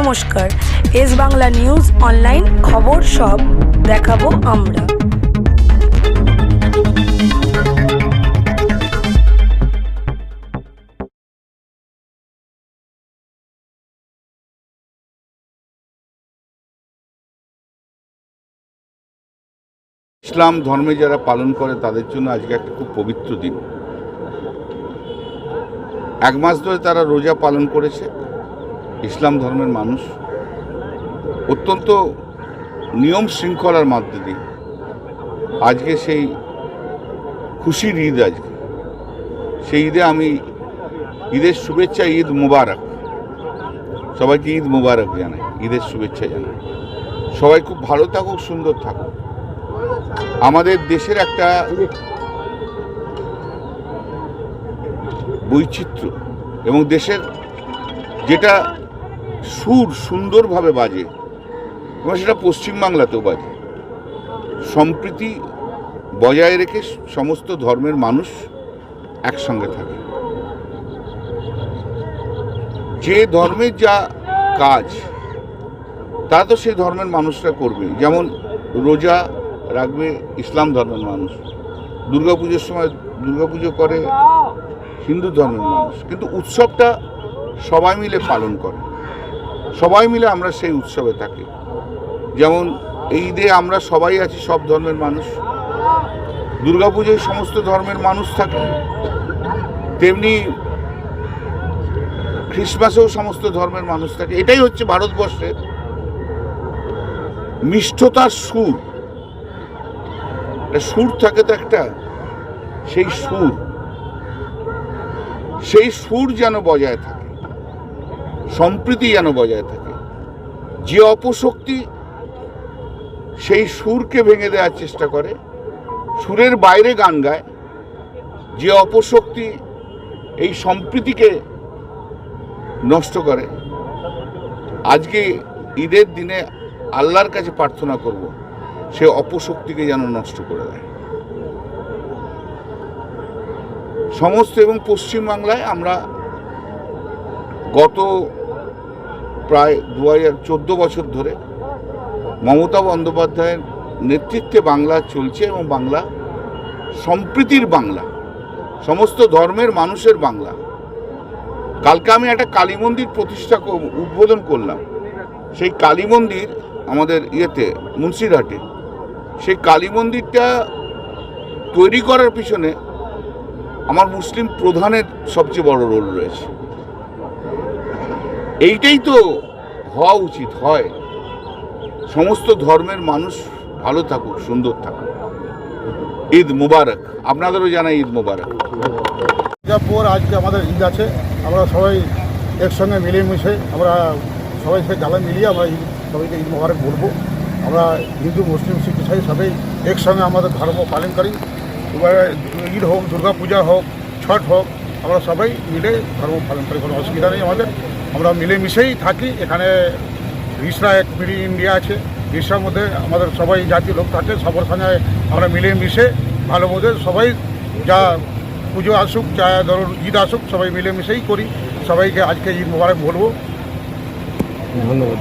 নমস্কার। S Bangla news online খবর সব দেখাবো আমরা। ইসলাম ধর্মে যারা পালন করে, তাদের জন্য আজকে একটা খুব পবিত্র দিন। এক মাস ধরে তারা রোজা পালন করেছে। ইসলাম ধর্মের মানুষ অত্যন্ত নিয়ম শৃঙ্খলার মধ্যে দিয়ে আজকে সেই খুশির ঈদ আজকে। সেই ঈদে আমি ঈদের শুভেচ্ছা, ঈদ মুবারক। সবাইকে ঈদ মুবারক জানাই, ঈদের শুভেচ্ছা জানাই। সবাই খুব ভালো থাকুক, সুন্দর থাকুক। আমাদের দেশের একটা বৈচিত্র্য এবং দেশের যেটা সুর সুন্দরভাবে বাজে। এবং সেটা পশ্চিমবাংলাতেও বাজে। সম্প্রীতি বজায় রেখে সমস্ত ধর্মের মানুষ একসঙ্গে থাকে। যে ধর্মের যা কাজ, তা তো সেই ধর্মের মানুষরা করবে। যেমন রোজা রাখবে ইসলাম ধর্মের মানুষ। দুর্গাপুজোর সময় দুর্গাপুজো করে হিন্দু ধর্মের মানুষ। কিন্তু উৎসবটা সবাই মিলে পালন করে। সবাই মিলে আমরা সেই উৎসবে থাকি। যেমন এই ঈদে আমরা সবাই আছি, সব ধর্মের মানুষ। দুর্গাপুজোয় সমস্ত ধর্মের মানুষ থাকে। তেমনি খ্রিসমাসেও সমস্ত ধর্মের মানুষ থাকে। এটাই হচ্ছে ভারতবর্ষের মিষ্টতার সুর। সুর থাকে তো একটা, সেই সুর। সেই সুর যেন বজায় থাকে। সম্প্রীতি যেন বজায় থাকে। যে অপশক্তি সেই সুরকে ভেঙে দেওয়ার চেষ্টা করে, সুরের বাইরে গান গায়, যে অপশক্তি এই সম্প্রীতিকে নষ্ট করে। আজকে ঈদের দিনে আল্লাহর কাছে প্রার্থনা করব, সে অপশক্তিকে যেন নষ্ট করে দেয়। সমস্ত এবং পশ্চিমবাংলায় আমরা গত প্রায় দু হাজার চোদ্দ বছর ধরে মমতা বন্দ্যোপাধ্যায়ের নেতৃত্বে বাংলা চলছে এবং বাংলা সম্প্রীতির বাংলা, সমস্ত ধর্মের মানুষের বাংলা। কালকে আমি একটা কালী মন্দির প্রতিষ্ঠা উদ্বোধন করলাম। সেই কালী মন্দির আমাদের ইয়েতে, মুন্সিরহাটে। সেই কালী মন্দিরটা তৈরি করার পিছনে আমার মুসলিম প্রধানের সবচেয়ে বড় রোল রয়েছে। এইটাই তো হওয়া উচিত, হয়। সমস্ত ধর্মের মানুষ ভালো থাকুক, সুন্দর থাকুক। ঈদ মুবারক। আপনাদেরও জানাই ঈদ মুবারক। পর আজকে আমাদের ঈদ আছে। আমরা সবাই একসঙ্গে মিলেমিশে আমরা সবাই সে জ্বালা মিলিয়ে আমরা ঈদ, সবাইকে ঈদ মোবারক বলব। আমরা হিন্দু, মুসলিম, শিখ, ইসাই সবাই একসঙ্গে আমাদের ধর্ম পালন করি। ঈদ হোক দুর্গা পূজা হোক, ছট হোক, আমরা সবাই মিলে ধর্ম পালন করি, কোনো অসুবিধা নেই আমাদের। আমরা মিলেমিশেই থাকি। এখানে রিসরা এক মিডি ইন্ডিয়া আছে। রিসরার মধ্যে আমাদের সবাই জাতি লোক থাকে, সবার সঙ্গে আমরা মিলেমিশে ভালো মধ্যে সবাই যা পুজো আসুক, যা ধরুন ঈদ আসুক, সবাই মিলেমিশেই করি। সবাইকে আজকে ঈদ মোবারক বলব। ধন্যবাদ।